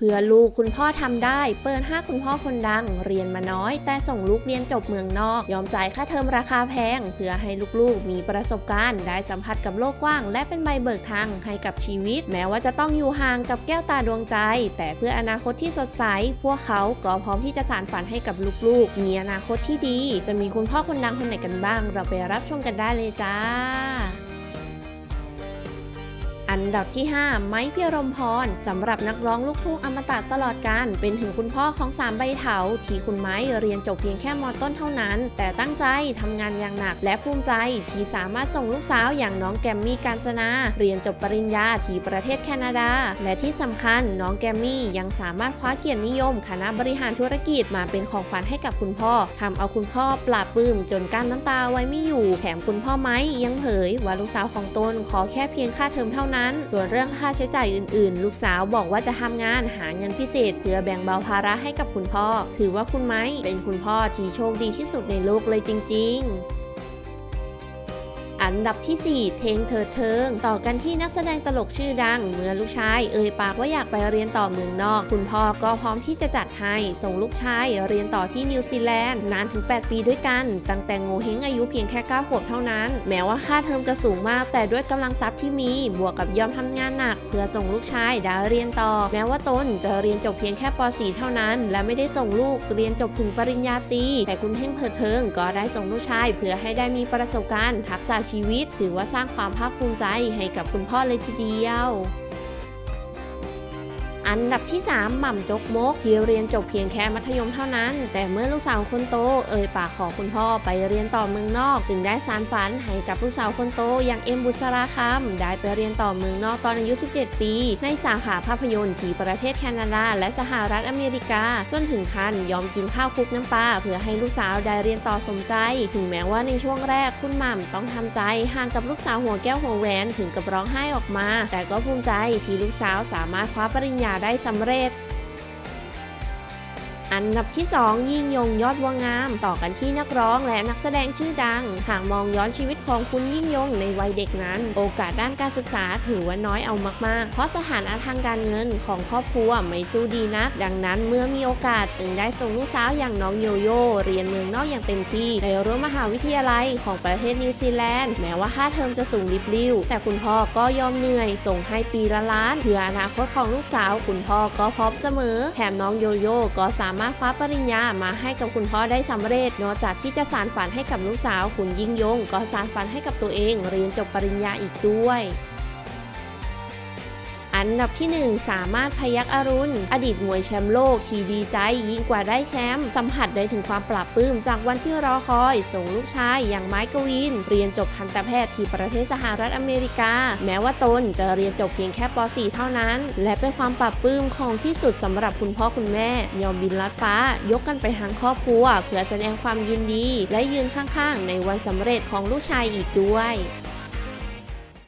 เพื่อลูกคุณพ่อทำได้ เปิดห้าคุณพ่อคนดัง เรียนมาน้อย แต่ส่งลูกเรียนจบเมืองนอก ยอมจ่ายค่าเทอมราคาแพง เพื่อให้ลูกๆ มีประสบการณ์ ได้สัมผัสกับโลกกว้าง และเป็นใบเบิกทางให้กับชีวิต แม้ว่าจะต้องอยู่ห่างกับแก้วตาดวงใจ แต่เพื่ออนาคตที่สดใส พวกเขาก็พร้อมที่จะสานฝันให้กับลูกๆ มีอนาคตที่ดี จะมีคุณพ่อคนดังคนไหนกันบ้าง เราไปรับชมกันได้เลยจ้า อันดับที่ 5 ไม้พิรมพรสำหรับนักร้องลูกทุ่งอมตะตลอดการเป็นถึงคุณพ่อของสามใบเถาที่คุณไม้เรียนจบเพียงแค่มต้นเท่านั้น แต่ตั้งใจทำงานอย่างหนักและภูมิใจ ที่สามารถส่งลูกสาวอย่างน้องแกมมี่การจนาเรียนจบปริญญาที่ประเทศแคนาดา และที่สำคัญน้องแกมมี่ยังสามารถคว้าเกียรตินิยม คณะบริหารธุรกิจมาเป็นของขวัญให้กับคุณพ่อทำเอาคุณพ่อปลาบปลื้มจนกั้นน้ำตาไว้ไม่อยู่แถมคุณพ่อไม้ยังเผยว่าลูกสาวของตนขอแค่เพียงค่าเทอมเท่านั้นส่วนเรื่องค่าใช้จ่ายอื่นๆ ลูกสาวบอกว่าจะทำงานหาเงินพิเศษเพื่อแบ่งเบาภาระให้กับคุณพ่อ ถือว่าคุณไม้เป็นคุณพ่อที่โชคดีที่สุดในโลกเลยจริง ๆ อันดับที่ 4 เทงเถิดเทิง ต่อกันที่นักแสดงตลกชื่อดัง เมื่อลูกชายเอ่ยปากว่าอยากไปเรียนต่อเมืองนอก คุณพ่อก็พร้อมที่จะจัดให้ ส่งลูกชายเรียนต่อที่นิวซีแลนด์นานถึง 8 ปีด้วยกัน ตั้งแต่โงเฮงอายุเพียงแค่ 9 ขวบเท่านั้น แม้ว่าค่าเทอมจะสูงมาก แต่ด้วยกำลังทรัพย์ที่มี บวกกับยอมทำงานหนัก เพื่อส่งลูกชายได้เรียนต่อ แม้ว่าตนจะเรียนจบเพียงแค่ป .4 เท่านั้น และไม่ได้ส่งลูกเรียนจบถึงปริญญาตรี แต่คุณเท่งเผิดเทิงก็ได้ส่งลูกชาย เพื่อให้ได้มีประสบการณ์ทักษะชีวิต ถือว่าสร้างความภาคภูมิใจให้กับคุณพ่อเลยทีเดียว อันดับที่ 3หม่ำจกมกที่เรียนจบเพียงแค่มัธยมเท่านั้น แต่เมื่อลูกสาวคนโต เอ่ยปากขอคุณพ่อไปเรียนต่อเมืองนอก จึงได้สารฝันให้กับลูกสาวคนโตอย่างเอ็มบุษราคำได้ไปเรียนต่อเมืองนอกตอนอายุ 17 ปี ในสาขาภาพยนตร์ที่ประเทศแคนาดาและสหรัฐอเมริกา จนถึงขั้นยอมกินข้าวคุกน้ำปลาเพื่อให้ลูกสาวได้เรียนต่อสมใจ ถึงแม้ว่าในช่วงแรกคุณหม่ำต้องทำใจห่างกับลูกสาวหัวแก้วหัวแหวนถึงกับร้องไห้ออกมา แต่ก็ภูมิใจที่ลูกสาวสามารถคว้าปริญญาได้สำเร็จ อันดับที่ 2 ยิ่งยงยอดวัวงาม ต่อกันที่นักร้องและนักแสดงชื่อดัง หากมองย้อนชีวิตของคุณยิ่งยงในวัยเด็กนั้น โอกาสด้านการศึกษาถือว่าน้อยเอามากๆ เพราะสถานะทางการเงินของครอบครัวไม่สู้ดีนัก ดังนั้นเมื่อมีโอกาสจึงได้ส่งลูกสาวอย่างน้องโยโย่เรียนเมืองนอกอย่างเต็มที่ ในรั้วมหาวิทยาลัยของประเทศนิวซีแลนด์แม้ว่าค่าเทอมจะสูงลิบลิ่วแต่คุณพ่อก็ยอมเหนื่อยส่งให้ปีละล้านเพื่ออนาคตของลูกสาว คุณพ่อก็พร้อมเสมอ แถมน้องโยโย่ก็สามารถคว้าปริญญามาให้กับคุณพ่อได้สำเร็จ นอกจากที่จะสานฝันให้กับลูกสาว คุณยิ่งยง ก็สานฝันให้กับตัวเอง เรียนจบปริญญาอีกด้วย อันดับที่ 1 สามารถพยักอรุณ อดีตมวยแชมป์โลกที่ดีใจยิ่งกว่าได้แชมป์สัมผัสได้ถึงความปราบปลื้มจากวันที่รอคอย ส่งลูกชายอย่างไม้กวิน เรียนจบทันตแพทย์ที่ประเทศสหรัฐอเมริกา แม้ว่าตนจะเรียนจบเพียงแค่ป .4 เท่านั้น และเป็นความปราบปลื้มของที่สุดสำหรับคุณพ่อคุณแม่ ยอมบินลัดฟ้า ยกกันไปทั้งครอบครัว เพื่อแสดงความยินดี และยืนข้างๆ ในวันสำเร็จของลูกชายอีกด้วย